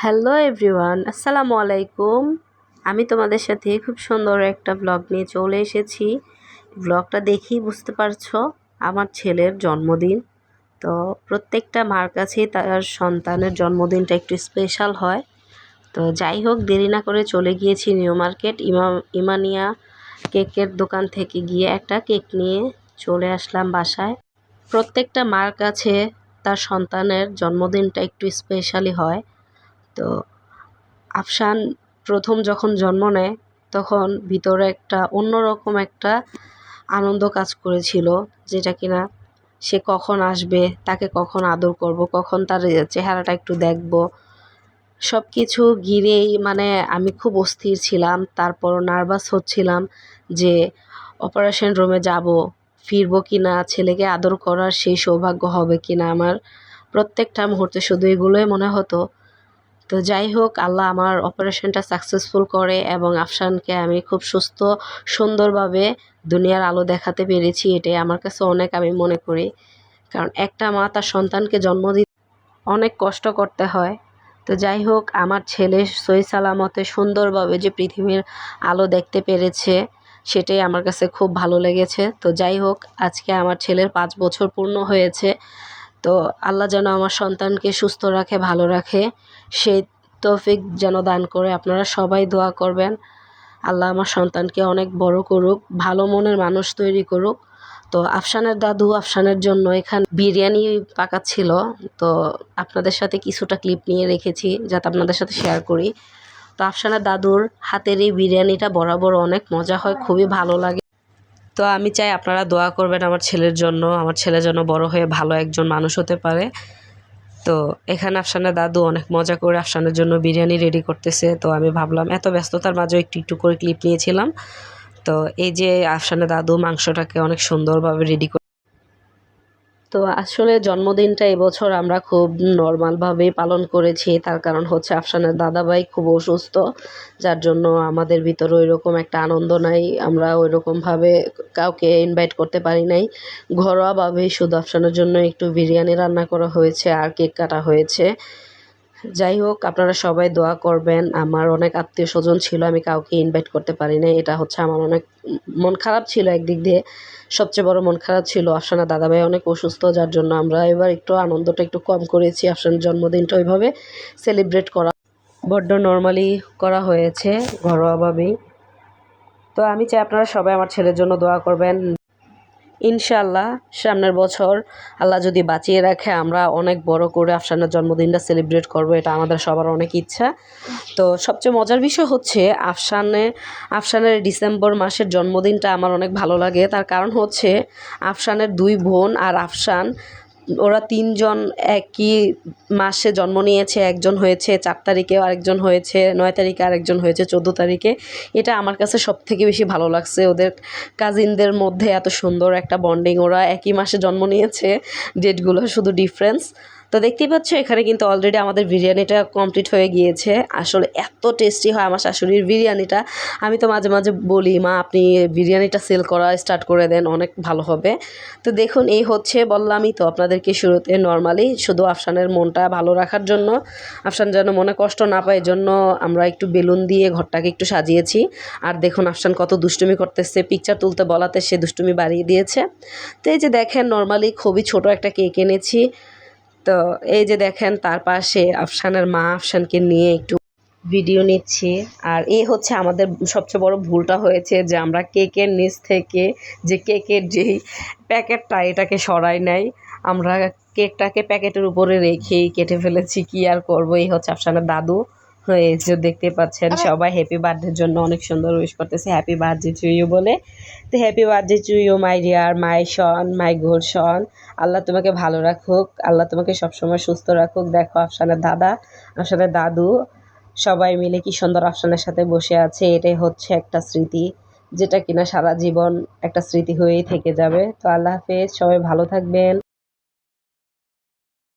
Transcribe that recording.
Hello everyone আসসালামু আলাইকুম আমি তোমাদের সাথে খুব সুন্দর একটা ব্লগ নিয়ে চলে এসেছি। ব্লগটা দেখেই বুঝতে পারছ, আমার ছেলের জন্মদিন। তো প্রত্যেকটা মার কাছেই তার সন্তানের জন্মদিনটা একটু স্পেশাল হয়। তো যাই হোক, দেরি না করে চলে গিয়েছি নিউ মার্কেট। ইমা, ইমানিয়া কেকের দোকান থেকে গিয়ে একটা কেক নিয়ে চলে আসলাম বাসায়। প্রত্যেকটা মার কাছে তার সন্তানের জন্মদিনটা একটু স্পেশালি হয়। তো আফসান প্রথম যখন জন্ম নেয়, তখন ভিতরে একটা অন্যরকম একটা আনন্দ কাজ করেছিল, যেটা কিনা সে কখন আসবে, তাকে কখন আদর করব, কখন তার চেহারাটা একটু দেখব সব কিছু ঘিরেই মানে আমি খুব অস্থির ছিলাম তারপর নার্ভাস হচ্ছিলাম যে অপারেশন রুমে যাব, ফিরবো কি না ছেলেকে আদর করার সেই সৌভাগ্য হবে কি না আমার প্রত্যেকটা মুহূর্তে শুধু এগুলোই মনে হতো। তো যাই হোক, আল্লাহ আমার অপারেশনটা সাকসেসফুল করে এবং আফসানকে আমি খুব সুস্থ, সুন্দরভাবে দুনিয়ার আলো দেখাতে পেরেছি, এটাই আমার কাছে অনেক আমি মনে করি। কারণ একটা মা তার সন্তানকে জন্ম দিতে অনেক কষ্ট করতে হয়। তো যাই হোক, আমার ছেলে সই সালামতে সুন্দরভাবে যে পৃথিবীর আলো দেখতে পেরেছে, সেটাই আমার কাছে খুব ভালো লেগেছে। তো যাই হোক, আজকে আমার ছেলের পাঁচ বছর পূর্ণ হয়েছে। তো আল্লাহ যেন আমার সন্তানকে সুস্থ রাখে, ভালো রাখে। সেই তৌফিক যেন দান করে আপনারা সবাই দোয়া করবেন। আল্লাহ আমার সন্তানকে অনেক বড় করুক, ভালো মনের মানুষ তৈরি করুক। তো আফসানের দাদু আফসানের জন্য এখানে বিরিয়ানি পাকাচ্ছিল তো আপনাদের সাথে কিছুটা ক্লিপ নিয়ে রেখেছি, যাতে আপনাদের সাথে শেয়ার করি। তো আফসানের দাদুর হাতের এই বিরিয়ানিটা বরাবর অনেক মজা হয়, খুবই ভালো লাগে। তো আমি চাই আপনারা দোয়া করবেন আমার ছেলের জন্য, আমার ছেলে যেন বড় হয়ে ভালো একজন মানুষ হতে পারে। তো এখানে আফসানের দাদু অনেক মজা করে আফসানের জন্য বিরিয়ানি রেডি করতেছে। তো আমি ভাবলাম, এত ব্যস্ততার মাঝেও একটু একটু করে ক্লিপ নিয়েছিলাম। তো এই যে আফসানের দাদু মাংসটাকে অনেক সুন্দরভাবে রেডি তো আসলে জন্মদিনটা এবছর আমরা খুব নর্মালভাবে পালন করেছি। তার কারণ হচ্ছে আফসানের দাদাভাই খুব অসুস্থ, যার জন্য আমাদের ভিতরে ওই রকম একটা আনন্দ নাই। আমরা ওই রকমভাবে কাউকে ইনভাইট করতে পারি নাই। ঘরোয়াভাবে শুধু আফসানের জন্য একটু বিরিয়ানি রান্না করা হয়েছে আর কেক কাটা হয়েছে। যাই হোক, আপনারা সবাই দোয়া করবেন। আমার অনেক আত্মীয় স্বজন ছিল, আমি কাউকে ইনভাইট করতে পারি নাই এটা হচ্ছে আমার অনেক মন খারাপ ছিল একদিক দিয়ে। সবচেয়ে বড় মন খারাপ ছিল আফসানা দাদাভাই অনেক অসুস্থ, যার জন্য আমরা এবার একটু আনন্দটা একটু কম করেছি। আফসানের জন্মদিনটা ওইভাবে সেলিব্রেট করা বড্ড নর্মালি করা হয়েছে, ঘরোয়াভাবেই। তো আমি চাই আপনারা সবাই আমার ছেলের জন্য দোয়া করবেন। ইনশাল্লাহ সামনের বছর আল্লাহ যদি বাঁচিয়ে রাখে, আমরা অনেক বড় করে আফসানার জন্মদিনটা সেলিব্রেট করব, এটা আমাদের সবার অনেক ইচ্ছা। তো সবচেয়ে মজার বিষয় হচ্ছে আফসানে, আফসানের ডিসেম্বর মাসের জন্মদিনটা আমার অনেক ভালো লাগে। তার কারণ হচ্ছে আফসানের দুই বোন আর আফসান ওরা তিনজন একই মাসে জন্ম নিয়েছে, একজন হয়েছে চার তারিখে, আরেকজন হয়েছে নয় তারিখে, আরেকজন হয়েছে চোদ্দ তারিখে। এটা আমার কাছে সব থেকে বেশি ভালো লাগছে। ওদের কাজিনদের মধ্যে এত সুন্দর একটা বন্ডিং ওরা একই মাসে জন্ম নিয়েছে ডেটগুলো শুধু ডিফারেন্স তো দেখতেই পাচ্ছ, এখানে কিন্তু অলরেডি আমাদের বিরিয়ানিটা কমপ্লিট হয়ে গিয়েছে। আসলে এত টেস্টি হয় আমার শাশুড়ির বিরিয়ানিটা। আমি তো মাঝে মাঝে বলি, মা, আপনি বিরিয়ানিটা সেল করা স্টার্ট করে দেন, অনেক ভালো হবে। তো দেখুন, এই হচ্ছে বললামই তো আপনাদেরকে শুরুতে নর্মালি শুধু আফসানের মনটা ভালো রাখার জন্য। আফসান যেন মনে কষ্ট না পায় জন্য আমরা একটু বেলুন দিয়ে ঘরটাকে একটু সাজিয়েছি। আর দেখুন আফসান কত দুষ্টুমি করতেছে পিকচার তুলতে বলাতে সে দুষ্টুমি বাড়িয়ে দিয়েছে। তো এই যে দেখেন নর্মালি খুবই ছোট একটা কেক এনেছি। তো এই যে দেখেন, তার পাশে আফসানের মা আফসানকে নিয়ে একটু ভিডিও নিচ্ছি। আর এই হচ্ছে আমাদের সবচেয়ে বড় ভুলটা হয়েছে যে আমরা কেকের নিচ থেকে যে কেকের যেই প্যাকেটটা, এটাকে সরাই নাই। আমরা কেকটাকে প্যাকেটের উপরে রেখেই কেটে ফেলেছি। কি আর করব? এই হচ্ছে আফসানের দাদু। এই যে দেখতে পাচ্ছেন সবাই হ্যাপি বার্থডের জন্য অনেক সুন্দর উইশ করতেছে। হ্যাপি বার্থডে টু ইউ বলে। তো happy birthday to you my dear my son my goal son Allah তোমাকে ভালো রাখুক আল্লাহ তোমাকে সবসময় সুস্থ রাখুক। দেখো আফসানের দাদা আফসানের দাদু সবাই মিলে কি সুন্দর আফসানের সাথে বসে আছে। এটাই হচ্ছে একটা স্মৃতি যেটা কিনা সারা জীবন একটা স্মৃতি হয়েই থেকে যাবে। তো আল্লাহ হাফেজ সবাই ভালো থাকবেন।